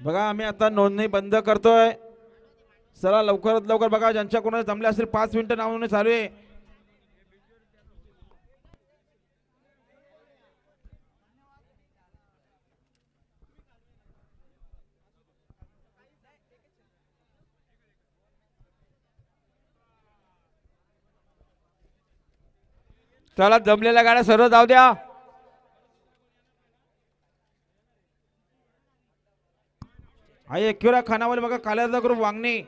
बघा आम्ही आता नोंदणी बंद करतोय. चला लवकरात लवकर बघा ज्यांच्या कोणाला जमले असेल पाच मिनिटं नाव नोंदणी चालू आहे. चला जमलेल्या गाड्या सर्व जाऊ द्या. हा एकविरा खानावले बघा काल्याचा ग्रुप वांगणी.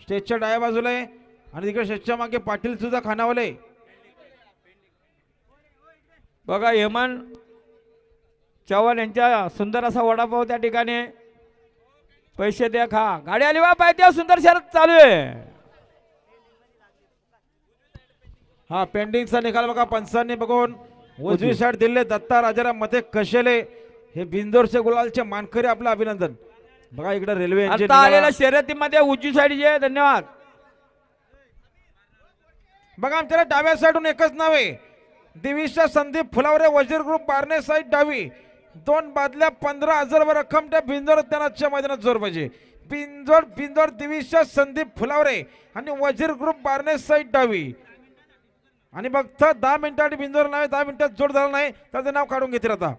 स्टेजच्या डाव्या बाजूला आहे. आणि तिकडे स्टेजच्या मागे पाटील सुद्धा खानावले बघा हेमंत चव्हाण यांच्या सुंदर असा वडापाव त्या ठिकाणी. पैसे द्या खा. गाडी आली बा पाहिजे सुंदर शरद चालू आहे. हा पेंडिंगचा निकाल बघा पंचांनी बघून. उजवी साईड दिले दत्ता राजाराममध्ये कशेले हे बिंदोरचे गुलालचे मानकरी आपलं अभिनंदन. बघा इकडे रेल्वे आता आलेल्या. शर्यतीमध्ये उजवी साईडचे धन्यवाद. बघा आमच्याला डाव्या साईडून एकच नाव आहे. दिविशा संदीप फुलावरे वजीर ग्रुप बारणे साईड डावी. दोन बादल्या पंधरा हजार रक्कम त्या बिंदोर त्यांच्या मैदानात जोर पाहिजे बिंजोड बिंदोर दिविशा संदीप फुलावरे आणि वजीर ग्रुप बारणे साईड डावी. आणि बघता दहा मिनिटांनी बिंदोर नाही दहा मिनिटात जोड झाला नाही त्याचं नाव काढून घेतील आता.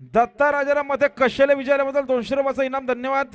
दत्ता राजाराममध्ये कशाला विजयाबद्दल दोनशे रुपयाचं इनाम धन्यवाद.